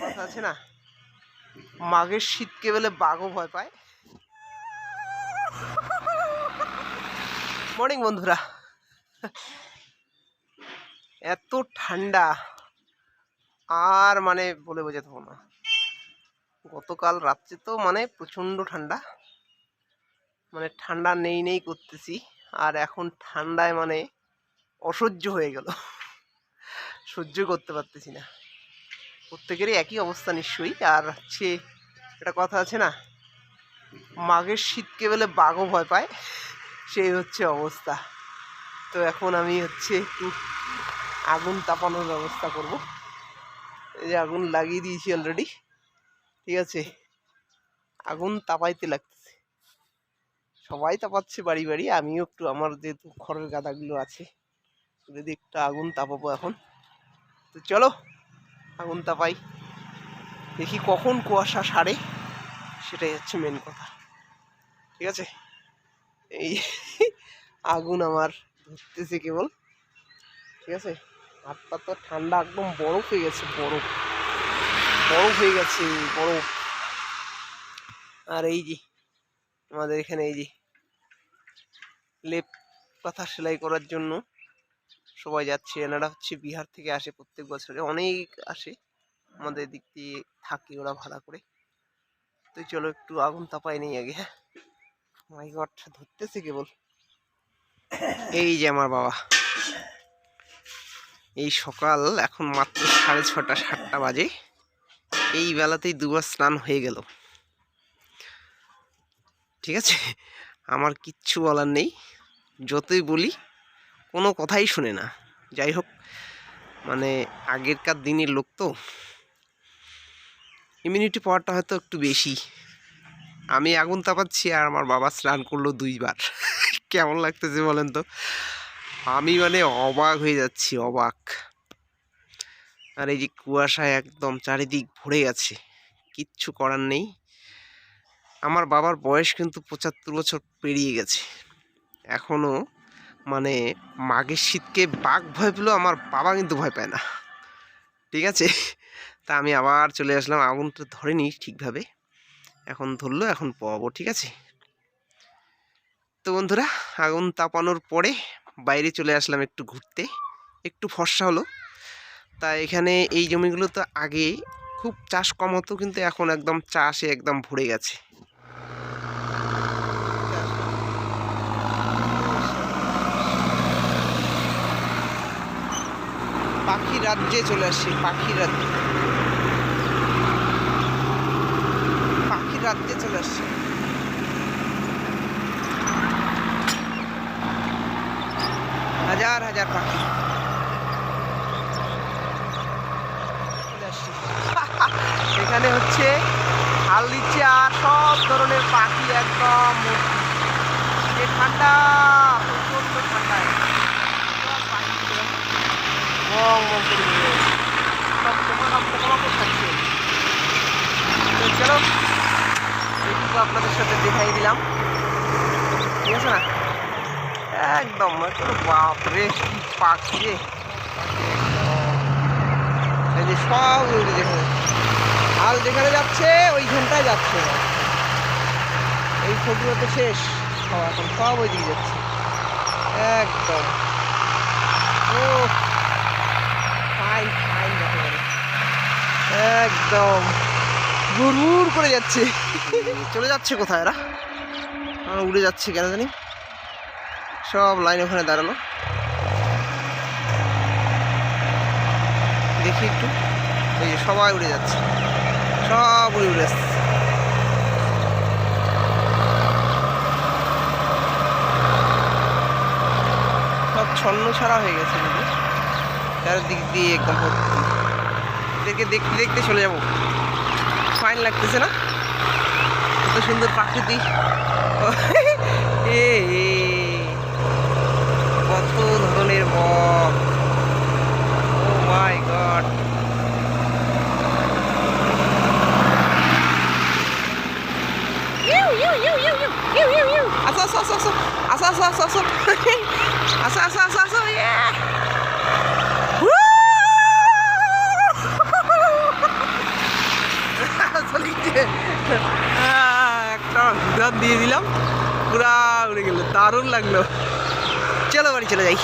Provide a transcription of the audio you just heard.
কথা আছে না? মাঘের শীতকে বলে বাঘও ভয় পায়। মর্নিং বন্ধুরা। এত ঠান্ডা। আর মানে বলে বোঝাতে না। গতকাল রাত্রে তো মানে প্রচণ্ড ঠান্ডা। মানে ঠান্ডা নেই নেই করতেছি। আর এখন ঠান্ডায় মানে অসহ্য হয়ে গেল। সহ্য করতে পারতেছি না। প্রত্যেকেরই একই অবস্থা নিশ্চয়ই। আর হচ্ছে একটা কথা আছে না, মাঘের শীতকে বলে বাঘও ভয় পায়, সেই হচ্ছে অবস্থা। তো এখন আমি হচ্ছে একটু আগুন তাপানোর ব্যবস্থা করব। এই যে আগুন লাগিয়ে দিয়েছি অলরেডি ঠিক আছে? আগুন তাপাইতে লাগতেছে। সবাই তাপাচ্ছে বাড়ি বাড়ি, আমিও একটু, আমার যেহেতু খড়ের গাদাগুলো আছে, যদি একটু আগুন তাপাবো এখন। তো চলো আগুন তাপাই দেখি কখন কুয়াশা সারে, সেটাই হচ্ছে মেন কথা। ঠিক আছে? এই আগুন আমার ধরতেছে কেবল। ঠিক আছে? হাত পা তো ঠান্ডা, একদম বরফ হয়ে গেছে, বরফ। বরফ হয়ে গেছে, বরফ। আর এই যে আমাদের এখানে এই যে, লেপ পাথা সেলাই করার জন্য সবাই যাচ্ছে। এনারা হচ্ছে বিহার থেকে আসে প্রত্যেক বছরে। অনেক আসে। আমাদের দিক দিয়ে থাকে ওরা ভাড়া করে। তো চলো একটু আগুন তাপাই নেই আগে। হ্যাঁ মাই গড ধরতেছে কেবল। এই যে আমার বাবা। এই সকাল এখন মাত্র সাড়ে ছটা, সাতটা বাজে। এই বেলাতেই দুবার স্নান হয়ে গেল। ঠিক আছে? আমার কিচ্ছু বলার নেই। যতই বলি কোনো কথাই শুনে না। যাই হোক মানে আগেরকার দিনের লোক তো। ইমিউনিটি পাওয়ারটা হয়তো একটু বেশি। আমি আগুন তাপাচ্ছি আর আমার বাবা স্নান করল দুইবার। কেমন লাগতেছে বলেন তো? আমি মানে অবাক হয়ে যাচ্ছি, অবাক। আর এই যে কুয়াশায় একদম চারিদিক ভরে গেছে, কিচ্ছু করার নেই। আমার বাবার বয়স কিন্তু পঁচাত্তর বছর পেরিয়ে গেছে। এখনও মানে মাঘের শীতকে বাঘ ভয় পেলেও আমার বাবা কিন্তু ভয় পায় না। ঠিক আছে? তা আমি আবার চলে আসলাম, আগুনটা ধরেনি ঠিকভাবে। এখন ধরলো, এখন পাবো ঠিক আছে? তো বন্ধুরা, আগুন তাপানোর পরে বাইরে চলে আসলাম একটু ঘুরতে। একটু ফর্সা হলো। তা এখানে এই জমিগুলো তো আগে খুব চাষ কম হতো কিন্তু এখন একদম চাষে একদম ভরে গেছে। পাখি রাজ্যে চলে আসছি পাখি রাজ্যে। পাখি রাজ্যে চলে আসছি হাজার হাজার পাখি। এখানে হচ্ছে হাল দিচ্ছে আর সব ধরনের পাখি একদম। ঠান্ডা সব পাখিগুলো পোকামাকড় তো চলো এইটুকু আপনাদের সাথে দেখাই দিলাম। ঠিক আছে না? একদম বাপরে, কি পাখি রে। এই যে সব উড়ে দেখো হাল যেখানে যাচ্ছে, ওইখানটায় যাচ্ছে। এই ছবিগুলো তো শেষ। সব এখন সব ওই দিকে যাচ্ছে। একদম। ও ফাইন ফাইন দেখো বলে। একদম ঘুরঘুর করে যাচ্ছে। চলে যাচ্ছে কোথায় এরা? উড়ে যাচ্ছে কেন জানি? সব লাইন ওখানে দাঁড়ানো দেখি একটু। এই সবাই উড়ে যাচ্ছে। সব উড়ে উড়ে আসছে। সব ছন্ন ছাড়া হয়ে গেছে। চারিদিক দিয়ে একদম ভর্তি। এদেরকে দেখতে দেখতে চলে যাব ফাইন লাগতেছে না কত সুন্দর প্রাকৃতি এ কত ধরনের বক ও মাই গড আসো আসো আসো আসো আসো আসো আসো আসো আসো আসো আসো একটা উড়ান দিয়ে দিলাম। পুরা উড়ে গেল দারুণ লাগল। চলো বাড়ি চলে যাই।